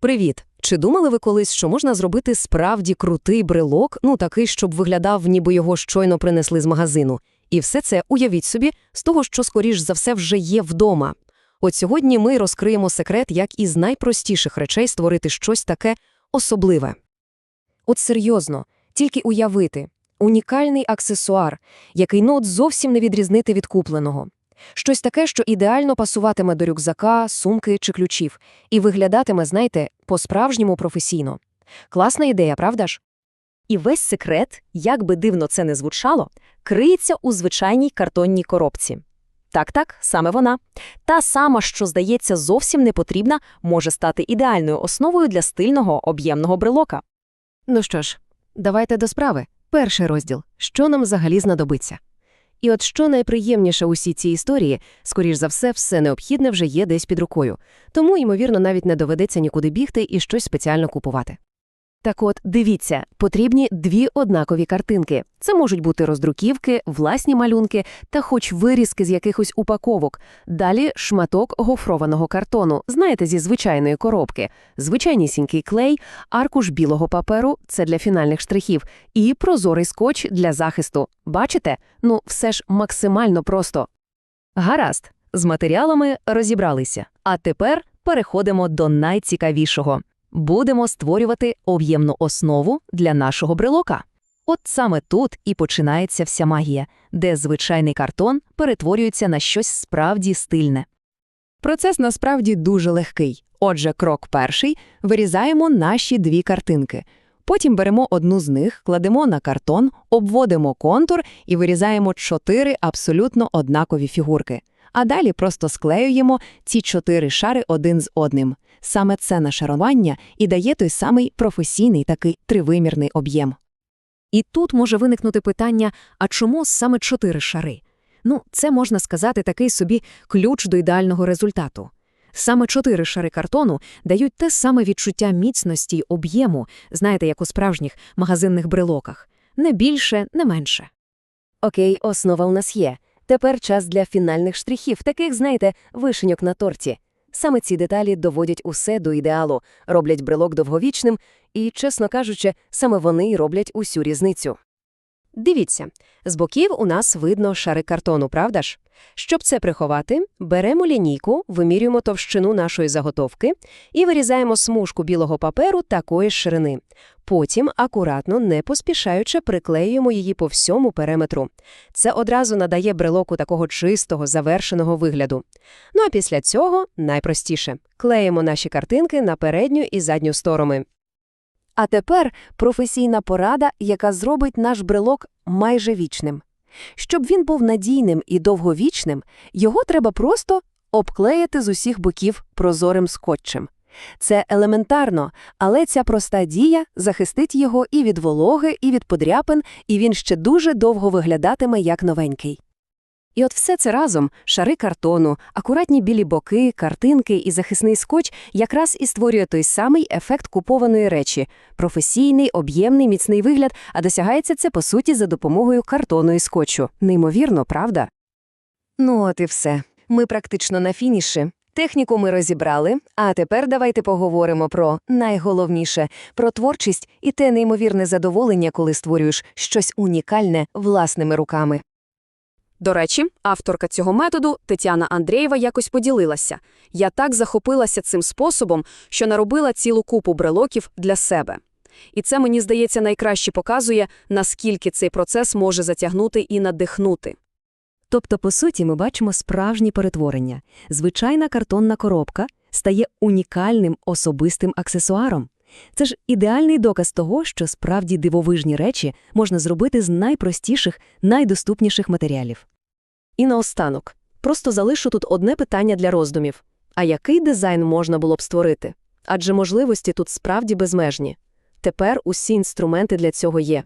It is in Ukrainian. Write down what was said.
Привіт! Чи думали ви колись, що можна зробити справді крутий брелок, ну такий, щоб виглядав, ніби його щойно принесли з магазину? І все це, уявіть собі, з того, що, скоріш за все, вже є вдома. От сьогодні ми розкриємо секрет, як із найпростіших речей створити щось таке особливе. От серйозно, тільки уявити. Унікальний аксесуар, який ну от зовсім не відрізнити від купленого. Щось таке, що ідеально пасуватиме до рюкзака, сумки чи ключів, і виглядатиме, знаєте, по-справжньому професійно. Класна ідея, правда ж? І весь секрет, як би дивно це не звучало, криється у звичайній картонній коробці. Так-так, саме вона. Та сама, що, здається, зовсім не потрібна, може стати ідеальною основою для стильного об'ємного брелока. Ну що ж, давайте до справи. Перший розділ. Що нам взагалі знадобиться? І от що найприємніше у всій цій історії, скоріш за все, все необхідне вже є десь під рукою. Тому, ймовірно, навіть не доведеться нікуди бігти і щось спеціально купувати. Так от, дивіться, потрібні дві однакові картинки. Це можуть бути роздруківки, власні малюнки та хоч вирізки з якихось упаковок. Далі шматок гофрованого картону, знаєте, зі звичайної коробки, звичайнісінький клей, аркуш білого паперу це для фінальних штрихів, і прозорий скотч для захисту. Бачите? Ну, все ж максимально просто. Гаразд, з матеріалами розібралися. А тепер переходимо до найцікавішого. Будемо створювати об'ємну основу для нашого брелока. От саме тут і починається вся магія, де звичайний картон перетворюється на щось справді стильне. Процес насправді дуже легкий. Отже, крок перший – вирізаємо наші дві картинки. Потім беремо одну з них, кладемо на картон, обводимо контур і вирізаємо чотири абсолютно однакові фігурки. А далі просто склеюємо ці чотири шари один з одним. Саме це нашарування і дає той самий професійний такий тривимірний об'єм. І тут може виникнути питання, а чому саме чотири шари? Ну, це, можна сказати, такий собі ключ до ідеального результату. Саме чотири шари картону дають те саме відчуття міцності й об'єму, знаєте, як у справжніх магазинних брелоках. Не більше, не менше. Окей, основа у нас є. Тепер час для фінальних штрихів, таких, знаєте, вишеньок на торті. Саме ці деталі доводять усе до ідеалу, роблять брелок довговічним і, чесно кажучи, саме вони й роблять усю різницю. Дивіться, з боків у нас видно шари картону, правда ж? Щоб це приховати, беремо лінійку, вимірюємо товщину нашої заготовки і вирізаємо смужку білого паперу такої ширини. Потім, акуратно, не поспішаючи, приклеюємо її по всьому периметру. Це одразу надає брелоку такого чистого, завершеного вигляду. Ну а після цього найпростіше – клеїмо наші картинки на передню і задню сторони. А тепер професійна порада, яка зробить наш брелок майже вічним. Щоб він був надійним і довговічним, його треба просто обклеїти з усіх боків прозорим скотчем. Це елементарно, але ця проста дія захистить його і від вологи, і від подряпин, і він ще дуже довго виглядатиме як новенький. І от все це разом – шари картону, акуратні білі боки, картинки і захисний скотч якраз і створює той самий ефект купованої речі – професійний, об'ємний, міцний вигляд, а досягається це, по суті, за допомогою картону і скотчу. Неймовірно, правда? Ну от і все. Ми практично на фініші. Техніку ми розібрали, а тепер давайте поговоримо про найголовніше – про творчість і те неймовірне задоволення, коли створюєш щось унікальне власними руками. До речі, авторка цього методу Тетяна Андрієва якось поділилася. Я так захопилася цим способом, що наробила цілу купу брелоків для себе. І це, мені здається, найкраще показує, наскільки цей процес може затягнути і надихнути. Тобто, по суті, ми бачимо справжні перетворення. Звичайна картонна коробка стає унікальним особистим аксесуаром. Це ж ідеальний доказ того, що справді дивовижні речі можна зробити з найпростіших, найдоступніших матеріалів. І наостанок, просто залишу тут одне питання для роздумів. А який дизайн можна було б створити? Адже можливості тут справді безмежні. Тепер усі інструменти для цього є.